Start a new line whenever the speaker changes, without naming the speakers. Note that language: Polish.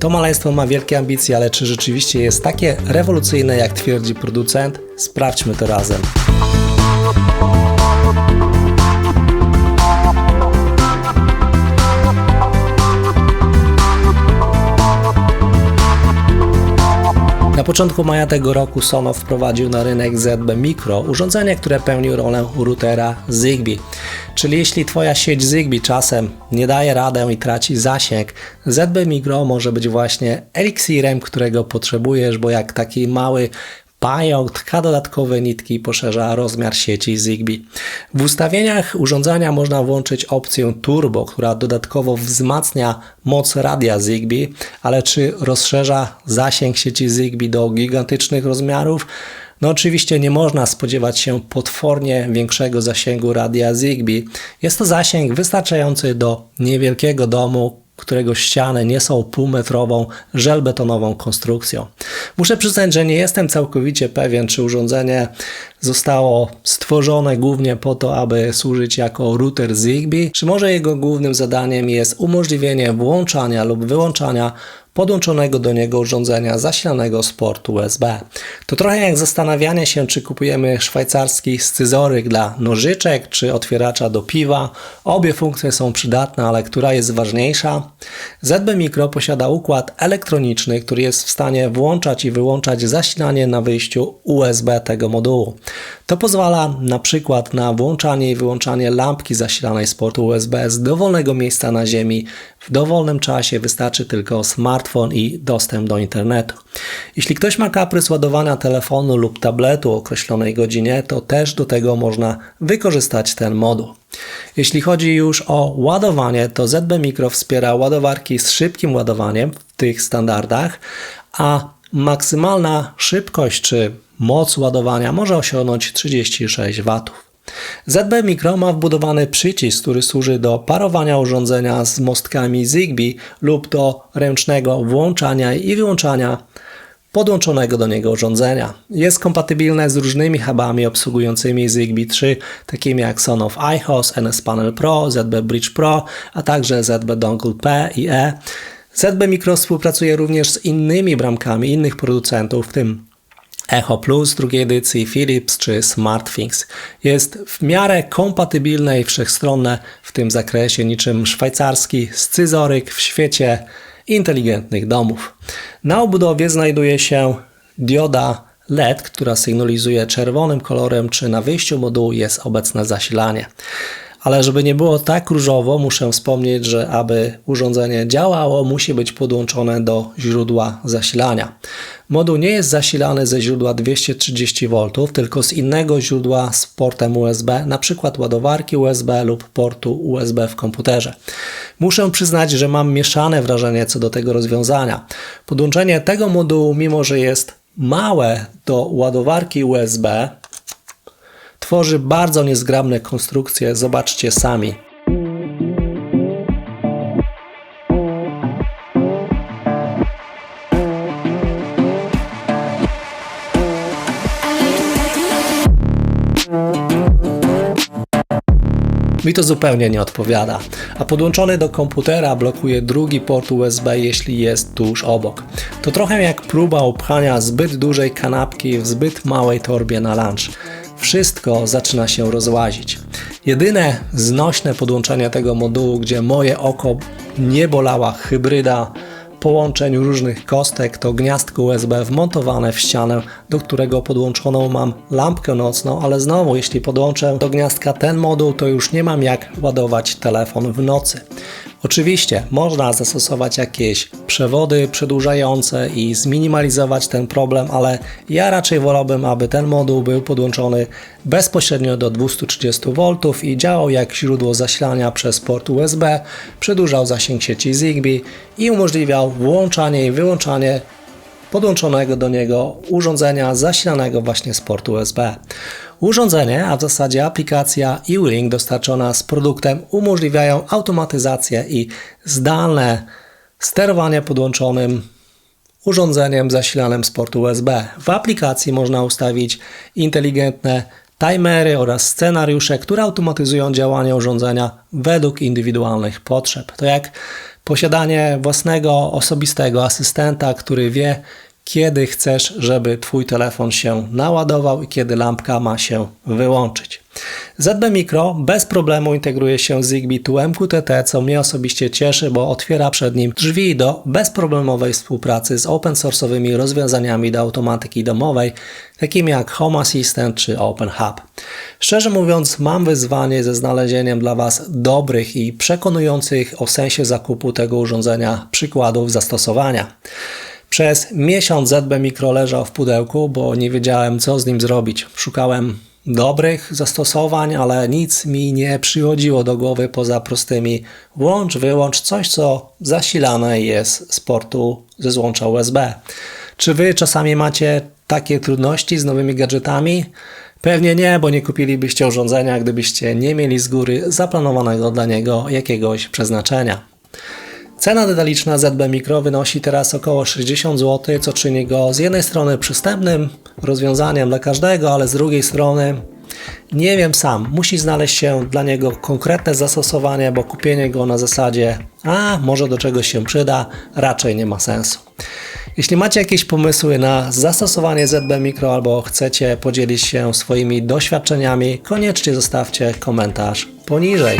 To maleństwo ma wielkie ambicje, ale czy rzeczywiście jest takie rewolucyjne, jak twierdzi producent? Sprawdźmy to razem. Początku maja tego roku Sono wprowadził na rynek ZB Micro urządzenie, które pełni rolę routera Zigbee. Czyli jeśli Twoja sieć Zigbee czasem nie daje radę i traci zasięg, ZB Micro może być właśnie eliksirem, którego potrzebujesz, bo jak taki mały Pająk dodatkowe nitki i poszerza rozmiar sieci Zigbee. W ustawieniach urządzenia można włączyć opcję Turbo, która dodatkowo wzmacnia moc radia Zigbee, ale czy rozszerza zasięg sieci Zigbee do gigantycznych rozmiarów? No oczywiście nie można spodziewać się potwornie większego zasięgu radia Zigbee. Jest to zasięg wystarczający do niewielkiego domu, którego ściany nie są półmetrową, żelbetonową konstrukcją. Muszę przyznać, że nie jestem całkowicie pewien, czy urządzenie zostało stworzone głównie po to, aby służyć jako router Zigbee, czy może jego głównym zadaniem jest umożliwienie włączania lub wyłączania podłączonego do niego urządzenia zasilanego z portu USB. To trochę jak zastanawianie się, czy kupujemy szwajcarski scyzoryk dla nożyczek, czy otwieracza do piwa. Obie funkcje są przydatne, ale która jest ważniejsza? ZB Micro posiada układ elektroniczny, który jest w stanie włączać i wyłączać zasilanie na wyjściu USB tego modułu. To pozwala na przykład na włączanie i wyłączanie lampki zasilanej z portu USB z dowolnego miejsca na ziemi w dowolnym czasie wystarczy tylko smartfon i dostęp do internetu. Jeśli ktoś ma kaprys ładowania telefonu lub tabletu o określonej godzinie, to też do tego można wykorzystać ten moduł. Jeśli chodzi już o ładowanie, to ZB Micro wspiera ładowarki z szybkim ładowaniem w tych standardach, a maksymalna szybkość czy moc ładowania może osiągnąć 36 W. ZB Micro ma wbudowany przycisk, który służy do parowania urządzenia z mostkami Zigbee lub do ręcznego włączania i wyłączania podłączonego do niego urządzenia. Jest kompatybilne z różnymi hubami obsługującymi Zigbee 3, takimi jak Sonoff NS Panel Pro, ZB Bridge Pro, a także ZB Dongle P i E. ZB Micro współpracuje również z innymi bramkami innych producentów, w tym Echo Plus drugiej edycji, Philips czy SmartThings. Jest w miarę kompatybilne i wszechstronne w tym zakresie, niczym szwajcarski scyzoryk w świecie inteligentnych domów. Na obudowie znajduje się dioda LED, która sygnalizuje czerwonym kolorem, czy na wyjściu modułu jest obecne zasilanie. Ale żeby nie było tak różowo, muszę wspomnieć, że aby urządzenie działało, musi być podłączone do źródła zasilania. Moduł nie jest zasilany ze źródła 230 V, tylko z innego źródła z portem USB, np. ładowarki USB lub portu USB w komputerze. Muszę przyznać, że mam mieszane wrażenie co do tego rozwiązania. Podłączenie tego modułu, mimo że jest małe do ładowarki USB, tworzy bardzo niezgrabne konstrukcje, zobaczcie sami. Mi to zupełnie nie odpowiada, a podłączony do komputera blokuje drugi port USB, jeśli jest tuż obok. To trochę jak próba upchania zbyt dużej kanapki w zbyt małej torbie na lunch wszystko zaczyna się rozłazić. Jedyne znośne podłączenie tego modułu, gdzie moje oko nie bolała hybryda połączeń różnych kostek, to gniazdko USB wmontowane w ścianę, do którego podłączoną mam lampkę nocną, ale znowu, jeśli podłączę do gniazdka ten moduł, to już nie mam jak ładować telefon w nocy. Oczywiście można zastosować jakieś przewody przedłużające i zminimalizować ten problem, ale ja raczej wolałbym, aby ten moduł był podłączony bezpośrednio do 230 V i działał jak źródło zasilania przez port USB, przedłużał zasięg sieci Zigbee i umożliwiał włączanie i wyłączanie podłączonego do niego urządzenia zasilanego właśnie z portu USB. Urządzenie, a w zasadzie aplikacja e dostarczona z produktem umożliwiają automatyzację i zdalne sterowanie podłączonym urządzeniem zasilanym z portu USB. W aplikacji można ustawić inteligentne timery oraz scenariusze, które automatyzują działanie urządzenia według indywidualnych potrzeb. To jak Posiadanie własnego osobistego asystenta, który wie, kiedy chcesz, żeby Twój telefon się naładował i kiedy lampka ma się wyłączyć. ZB Micro bez problemu integruje się z Zigbee tu MQTT, co mnie osobiście cieszy, bo otwiera przed nim drzwi do bezproblemowej współpracy z open source'owymi rozwiązaniami do automatyki domowej, takimi jak Home Assistant czy Open Hub. Szczerze mówiąc, mam wyzwanie ze znalezieniem dla Was dobrych i przekonujących o sensie zakupu tego urządzenia przykładów zastosowania. Przez miesiąc ZB Micro leżał w pudełku, bo nie wiedziałem, co z nim zrobić. Szukałem dobrych zastosowań, ale nic mi nie przychodziło do głowy poza prostymi włącz, wyłącz, coś co zasilane jest z portu ze złącza USB. Czy wy czasami macie takie trudności z nowymi gadżetami? Pewnie nie, bo nie kupilibyście urządzenia, gdybyście nie mieli z góry zaplanowanego dla niego jakiegoś przeznaczenia. Cena detaliczna ZB Micro wynosi teraz około 60 zł, co czyni go z jednej strony przystępnym rozwiązaniem dla każdego, ale z drugiej strony nie wiem sam, musi znaleźć się dla niego konkretne zastosowanie, bo kupienie go na zasadzie a może do czegoś się przyda, raczej nie ma sensu. Jeśli macie jakieś pomysły na zastosowanie ZB Micro albo chcecie podzielić się swoimi doświadczeniami, koniecznie zostawcie komentarz poniżej.